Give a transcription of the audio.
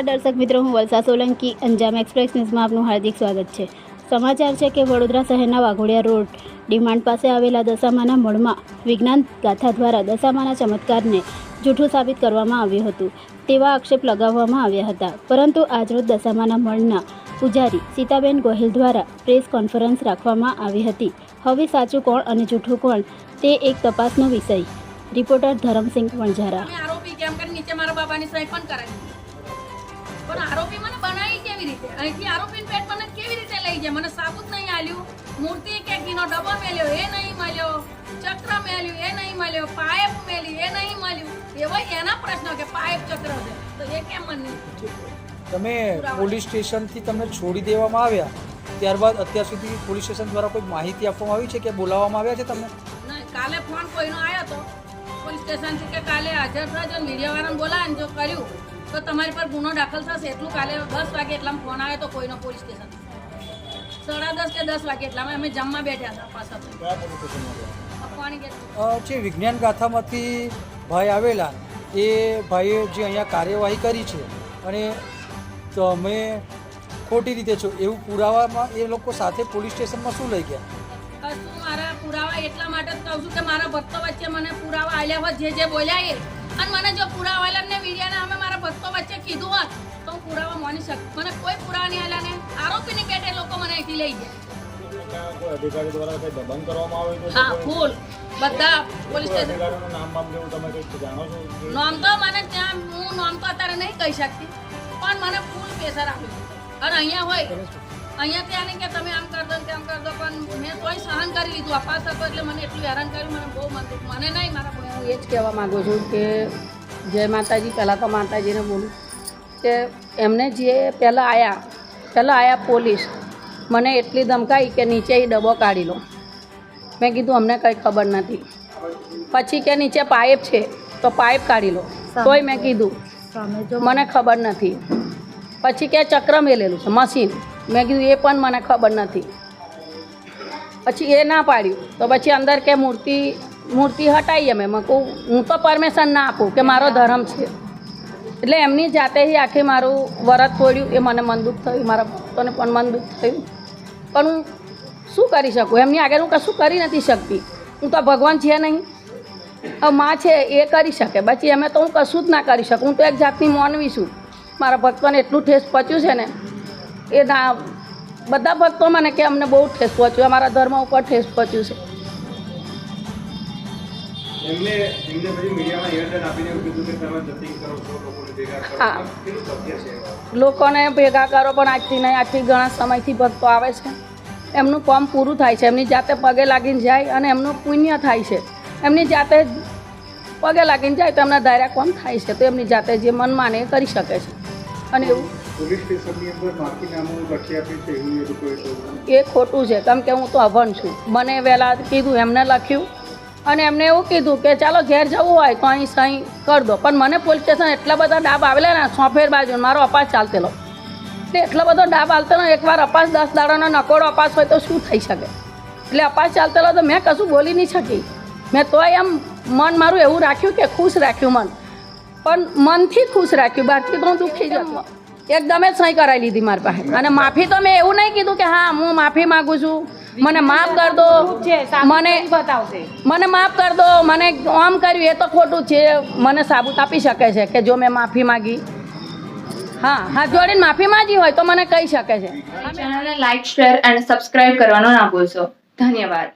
નમસ્કાર દર્શક મિત્રો, હું વલસા સોલંકી, અંજામ એક્સપ્રેસ ન્યૂઝમાં આપનું હાર્દિક સ્વાગત છે. સમાચાર છે કે વડોદરા શહેરના વાઘોડિયા રોડ ડિમાન્ડ પાસે આવેલા દશામાના મળમાં વિજ્ઞાન ગાથા દ્વારા દશામાના ચમત્કારને જૂઠું સાબિત કરવામાં આવ્યું હતું, તેવા આક્ષેપ લગાવવામાં આવ્યા હતા. પરંતુ આજરોજ દશામાના મળના પૂજારી સીતાબેન ગોહિલ દ્વારા પ્રેસ કોન્ફરન્સ રાખવામાં આવી હતી. હવે સાચું કોણ અને જૂઠું કોણ, તે એક તપાસનો વિષય. રિપોર્ટર ધરમસિંહ વણઝારા. આરોપી કેમ કરી નીચે મારા બાબાની સહી પણ કરાવી? પણ આરોપી મને બનાવી કેવી રીતે? અહીંથી આરોપી પેટ મને કેવી રીતે લઈ જાય? મને સાબુત નહીં આલ્યું. મૂર્તિ કે ઘીનો ડબ્બો મેલ્યો એ નહીં મળ્યો. ચક્ર મેલ્યું એ નહીં મળ્યો. પાઇપ મેલી એ નહીં મળ્યું. એવો એના પ્રશ્નો કે પાઇપ ચક્ર છે. તો એ કેમ મને તમે પોલીસ સ્ટેશનથી તમને છોડી દેવામાં આવ્યા. ત્યારબાદ અત્યાર સુધી પોલીસ સ્ટેશન દ્વારા કોઈ માહિતી આપવામાં આવી છે કે બોલાવવામાં આવ્યા છે તમને? કાલે ફોન કોઈનો આવ્યો હતો પોલીસ સ્ટેશનથી કે કાલે હાજર થજો મીડિયાવાળાને બોલાવે જો કર્યું. તો તમારી પર ગુનો દાખલ થશે. એટલું કાલે દસ વાગે એટલામાં ફોન આવે તો કોઈનો પોલીસ સ્ટેશન સાડા દસ કે દસ વાગે એટલામાં અમે જમવા બેઠા હતા પાછા. જે વિજ્ઞાન ગાથામાંથી ભાઈ આવેલા એ ભાઈએ જે અહીંયા કાર્યવાહી કરી છે અને તમે ખોટી રીતે છો એવું પુરાવામાં એ લોકો સાથે પોલીસ સ્ટેશનમાં શું લઈ ગયા? મારા પુરાવા એટલા માટે જ કહું છું કે મારા ભક્તો વચ્ચે મને પુરાવા આલ્યા હોત જે જે બોલ્યા એ અને મને જો પુરાવા ને મીડિયાને અમે મારા ભક્તો વચ્ચે કીધું હોત તો હું પુરાવા માની શકું મને કોઈ પુરાવા નહીં આલ્યા ને. આરોપીની પેટે લોકો મને અહીંથી લઈ ગયા. અધિકારી દ્વારા કંઈ દબાણ કરવામાં આવે છે? હા ફૂલ બધા પોલીસ સ્ટેશન નોમ તો મને ત્યાં હું નામ તો અત્યારે નહીં કહી શકતી પણ મને ફૂલ પ્રેશર આપ્યું. અને અહીંયા હોય અહીંયા ત્યાં નહીં કે તમે આમ કરી દો તેમ કર દો પણ મેં તોય સહન કરી લીધું અપાસ હતો એટલે મને એટલું હેરાન કર્યું મને બહુ મન દુઃખ મને નહીં મારા હું એ જ કહેવા માગું છું કે જય માતાજી પહેલાં તો માતાજીને બોલું કે એમને જે પહેલાં આવ્યા પહેલાં આવ્યા પોલીસ મને એટલી ધમકાઈ કે નીચે એ ડબ્બો કાઢી લો. મેં કીધું અમને કંઈ ખબર નથી. પછી કે નીચે પાઇપ છે તો પાઇપ કાઢી લો. તોય મેં કીધું મને ખબર નથી. પછી કે ચક્ર મેલેલું છે મશીન. મેં કીધું, એ પણ મને ખબર નથી. પછી એ ના પાડ્યું. તો પછી અંદર કે મૂર્તિ મૂર્તિ હટાવી અમે. મેં કહું, હું તો પરમિશન ના આપું કે મારો ધર્મ છે. એટલે એમની જાતે જ આખી મારું વરત તોડ્યું એ મને મન દુઃખ થયું. મારા ભક્તોને પણ મન દુઃખ થયું. પણ હું શું કરી શકું? એમની આગળ હું કશું કરી નથી શકતી. હું તો ભગવાન છે નહીં. માં છે, એ કરી શકે. બાકી અમે તો હું કશું જ ના કરી શકું. હું તો એક જાતની મોનવી છું. મારા ભક્તોને એટલું ઠેસ પચ્યું છે ને એ ના બધા ભક્તો મને કે અમને બહુ ઠેસ પહોંચ્યું અમારા ધર્મ ઉપર ઠેસ પહોંચ્યું છે. લોકોને ભેગા કરો. પણ આજથી નહીં આજથી ઘણા સમયથી ભક્તો આવે છે. એમનું કામ પૂરું થાય છે એમની જાતે પગે લાગીને જાય અને એમનું પુણ્ય થાય છે. એમની જાતે પગે લાગીને જાય તો એમના ધાર્યા કોમ થાય છે તો એમની જાતે જે મન માને એ કરી શકે છે. અને એવું પોલીસ એ ખોટું છે. કેમ કે હું તો અભણ છું. મને વહેલા કીધું, એમને લખ્યું. અને એમને એવું કીધું કે ચાલો ઘેર જવું હોય તો અહીં સહી કરી દો. પણ મને પોલીસ સ્ટેશન એટલા બધા ડાબ આવેલા ને, સોફેર બાજુ મારો અપાસ ચાલતેલો એટલે એટલો બધો ડાબ આલતેલો એકવાર અપાસ દસ દાડાનો નકોડો અપાસ હોય તો શું થઈ શકે? એટલે અપાસ ચાલતેલો તો મેં કશું બોલી નહીં શકી. મેં તોય એમ મન મારું એવું રાખ્યું કે ખુશ રાખ્યું મન. પણ મનથી ખુશ રાખ્યું. બહારથી તો હું દુઃખી જ એકદમ જ સહી કરાવી લીધી મારી પાસે. અને માફી તો મેં એવું નહીં કીધું કે હા હું માફી માગું છું. મને માફ કર દો. મને મને માફ કર દો. મને આમ કર્યું એ તો ખોટું છે. મને સાબુત આપી શકે છે કે જો મેં માફી માગી. હા હાથ જોડીને માફી માંગી હોય તો મને કહી શકે છે. ચેનલને લાઈક શેર અને સબસ્ક્રાઇબ કરવાનો ના ભૂલશો. ધન્યવાદ.